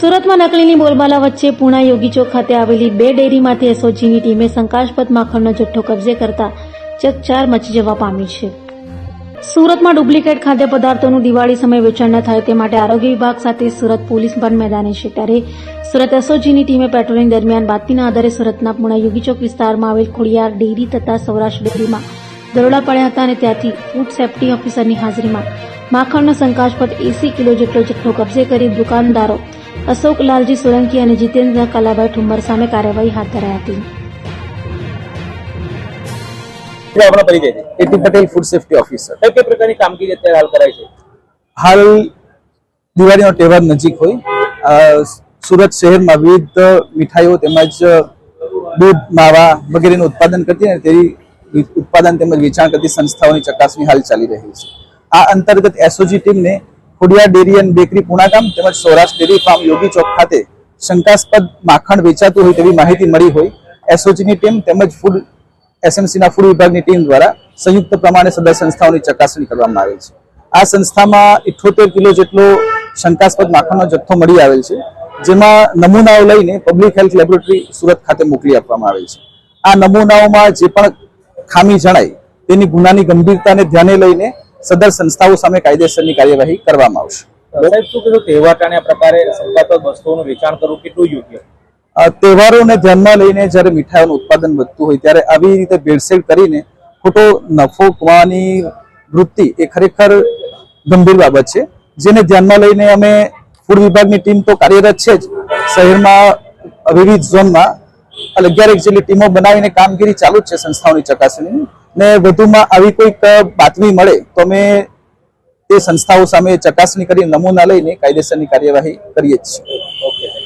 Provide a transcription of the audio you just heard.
સુરતમાં નકલીની બોલબાલા વચ્ચે પુણા યોગી ચોક ખાતે આવેલી બે ડેરીમાંથી એસઓજીની ટીમે શંકાસ્પદ માખણનો જથ્થો કબજે કરતા ચકચાર મચી જવા પામી છે. સુરતમાં ડુપ્લિકેટ ખાદ્ય પદાર્થોનું દિવાળી સમયે વેચાણ ન થાય તે માટે આરોગ્ય વિભાગ સાથે સુરત પોલીસ પણ મેદાને છે. ત્યારે સુરત એસઓજીની ટીમે પેટ્રોલિંગ દરમિયાન બાતમીના આધારે સુરતના પુણા યોગી ચોક વિસ્તારમાં આવેલ ખોડિયાર ડેરી તથા સૌરાષ્ટ્ર ડેરીમાં દરોડા પડ્યા હતા અને ત્યાંથી ફૂડ સેફ્ટી ઓફિસરની હાજરીમાં માખણનો શંકાસ્પદ એસી કિલો જેટલો જથ્થો કબજે કરી દુકાનદારો અશોક લાલજી સોલંકી અને જીતેન્દ્ર કલાભાઈ ઠુંબર સામે કાર્યવાહી હાથ ધરાઈ હતી. એટલે આપણા પરિચય છે. AT Patel food safety officer કઈ કઈ પ્રકારની કામગીરી અત્યારે હાલ કરાય છે? હાલ દિવાળીનો તહેવાર નજીક હોય. સુરત શહેરમાં વિવિધ મીઠાઈઓ તેમજ દૂધ માવા વગેરેનું ઉત્પાદન કરતી અને તેની ઉત્પાદન તેમજ વેચાણ કરતી સંસ્થાઓની ચકાસણી હાલ ચાલી રહી છે. આ અંતર્ગત એસઓજી ટીમને Khodiya dairy and bakery Punagam તેમજ સૌરાષ્ટ્ર ડેરી ફાર્મ યોગી ચોક ખાતે શંકાસ્પદ માખણ વેચાતું હોય તેવી માહિતી મળી હોય. એસઓજીની ટીમ તેમજ ફૂડ એસએમસીના ફૂડ વિભાગની ટીમ દ્વારા સંયુક્ત પ્રમાણે સદર સંસ્થાઓની ચકાસણી કરવામાં આવેલ છે. આ સંસ્થામાં ઇઠ્ઠોતેર કિલો જેટલો શંકાસ્પદ માખણનો જથ્થો મળી આવેલ છે, જેમાં નમૂનાઓ લઈને પબ્લિક હેલ્થ લેબોરેટરી સુરત ખાતે મોકલી આપવામાં આવેલ છે. આ નમૂનાઓમાં જે પણ ખામી જણાય તેની ગુનાની ગંભીરતાને ધ્યાને લઈને સદર સંસ્થાઓ સામે કાયદેસરની કાર્યવાહી કરવામાં આવશે. તહેવારોને ધ્યાનમાં લઈને જ્યારે મીઠાઈઓનું ઉત્પાદન વધતું હોય ત્યારે આવી રીતે ભેળસેળ કરીને ખોટો નફો કમાવાની વૃત્તિ એ ખરેખર ગંભીર બાબત છે. જેને ધ્યાનમાં લઈને અમે ફૂડ વિભાગની ટીમ તો કાર્યરત છે જ. શહેરમાં વિવિધ ઝોનમાં અગિયાર એક જેટલી ટીમો બનાવીને કામગીરી ચાલુ જ છે સંસ્થાઓની ચકાસણીની. ને વધુમાં આવી કોઈક બાતમી મળે તો અમે તે સંસ્થાઓ સામે ચકાસણી કરી નમૂના લઈને કાયદેસરની કાર્યવાહી કરીએ જ છીએ.